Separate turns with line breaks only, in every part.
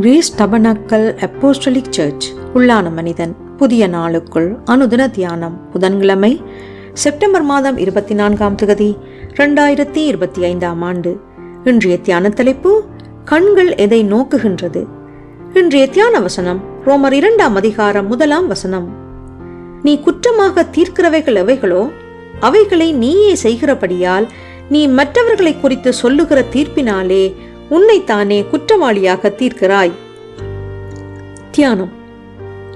Greece tabernacle apostolic search. உள்ளான மனிதன் புதிய நாளுக்குள் அனுதின தியானம். புதன்கிழமை செப்டம்பர் மாதம் இருபத்தி நான்காம் தொகுதி ரெண்டாயிரத்தி இருபத்தி ஐந்தாம் ஆண்டு. இன்றைய தியான தலைப்பு கண்கள் எதை நோக்குகின்றது? இன்றைய தியான வசனம் ரோமர் இரண்டாம் அதிகாரம் முதலாம் வசனம். நீ குற்றமாக தீர்க்கிறவைகள் எவைகளோ அவைகளை நீயே செய்கிறபடியால் நீ மற்றவர்களை குறித்து சொல்லுகிற தீர்ப்பினாலே உன்னைத்தானே குற்றவாளியாக தீர்க்கிறாய். தியானம்.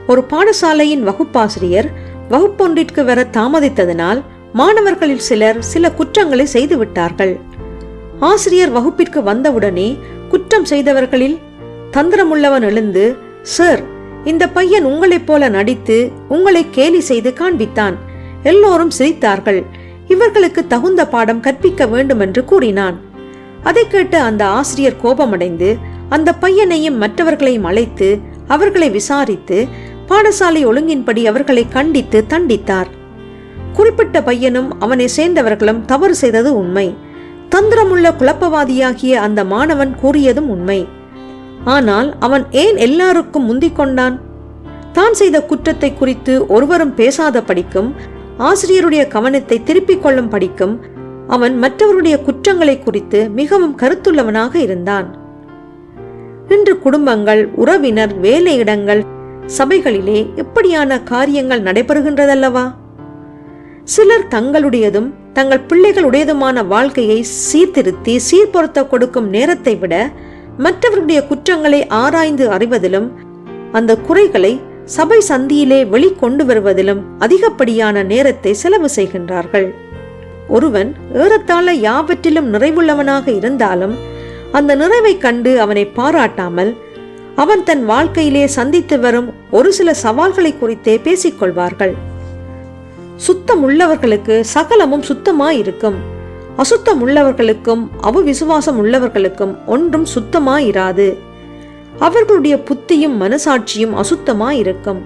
ஒரு பாடசாலையின் வகுப்பாசிரியர் வகுப்பொன்றிற்கு வர தாமதித்ததனால் மாணவர்களில் சிலர் சில குற்றங்களை செய்துவிட்டார்கள். ஆசிரியர் வகுப்பிற்கு வந்தவுடனே குற்றம் செய்தவர்களில் தந்திரமுள்ளவன் எழுந்து சார் இந்த பையன் உங்களைப் போல நடித்து உங்களை கேலி செய்து காண்பித்தான். எல்லோரும் சிரித்தார்கள். இவர்களுக்கு தகுந்த பாடம் கற்பிக்க வேண்டும் என்று கூறினான். அதை கேட்டு அந்த ஆசிரியர் கோபமடைந்து அந்த பையனையும் மற்றவர்களையும் அழைத்து அவர்களை விசாரித்து பாடசாலை ஒழுங்கின்படி அவர்களை கண்டித்து தண்டித்தார். குறிப்பிட்ட பையனும் அவனை சேர்ந்தவர்களும் தவறு செய்தது உண்மை. தந்திரமுள்ள குழப்பவாதியாகிய அந்த மாணவன் கூறியதும் உண்மை. ஆனால் அவன் ஏன் எல்லாருக்கும் முந்திக் கொண்டான்? தான் செய்த குற்றத்தை குறித்து ஒருவரும் பேசாத படிக்கும் ஆசிரியருடைய கவனத்தை திருப்பிக் கொள்ளும் படிக்கும் அவன் மற்றவருடைய குற்றங்களை குறித்து மிகவும் கருத்துள்ளவனாக இருந்தான். இன்று குடும்பங்கள் உறவினர் வேலையிடங்கள் சபைகளிலே எப்படியான காரியங்கள் நடைபெறுகின்றதல்லவா? சிலர் தங்களுடையதும் தங்கள் பிள்ளைகளுடையதுமான வாழ்க்கையை சீர்திருத்தி சீர்பொருத்த கொடுக்கும் நேரத்தை விட மற்றவருடைய குற்றங்களை ஆராய்ந்து அறிவதிலும் அந்த குறைகளை சபை சந்தியிலே வெளிக்கொண்டு வருவதிலும் அதிகப்படியான நேரத்தை செலவு செய்கின்றார்கள். ஒருவன் ஏறத்தாழ யாவற்றிலும் நிறைவுள்ளவனாக இருந்தாலும் அந்த நிறைவை கண்டு அவனை பாராட்டாமல் அவன் தன் வாழ்க்கையிலே சந்தித்து வரும் ஒரு சில சவால்களை குறித்தே பேசிக்கொள்வார்கள். சுத்தம் உள்ளவர்களுக்கு சகலமும் சுத்தமாயிருக்கும். அசுத்தம் உள்ளவர்களுக்கும் அவிசுவாசம் உள்ளவர்களுக்கும் ஒன்றும் சுத்தமாயிராது. அவர்களுடைய புத்தியும் மனசாட்சியும் அசுத்தமாயிருக்கும்.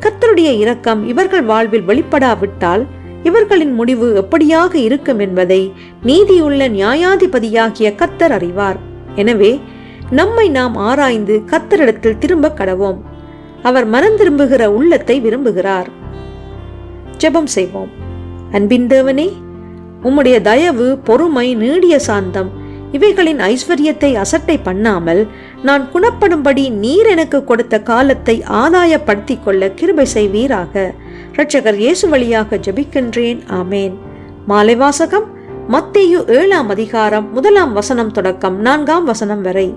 கத்தருடைய இரக்கம் இவர்கள் வாழ்வில் வெளிப்படாவிட்டால் இவர்களின் முடிவு எப்படியாக இருக்கும் என்பதை நீதியுள்ள நியாயாதிபதியாகிய கத்தர் அறிவார். எனவே நம்மை நாம் ஆராய்ந்து கத்தரிடத்தில் திரும்ப கடவோம். அவர் மனம் திரும்புகிற உள்ளத்தை விரும்புகிறார். ஜெபம் செய்வோம். அன்பின் தேவனே உம்முடைய தயவு பொறுமை நீடிய சாந்தம் இவைகளின் ஐஸ்வர்யத்தை அசட்டை பண்ணாமல் நான் குணப்படும்படி நீர் எனக்கு கொடுத்த காலத்தை ஆதாயப்படுத்திக் கொள்ள கிருபை செய்வீராக. இரட்சகர் இயேசு வழியாக ஜெபிக்கின்றேன். ஆமேன். மாலை வாசகம் மத்தேயு ஏழாம் அதிகாரம் முதலாம் வசனம் தொடக்கம் நான்காம் வசனம் வரை.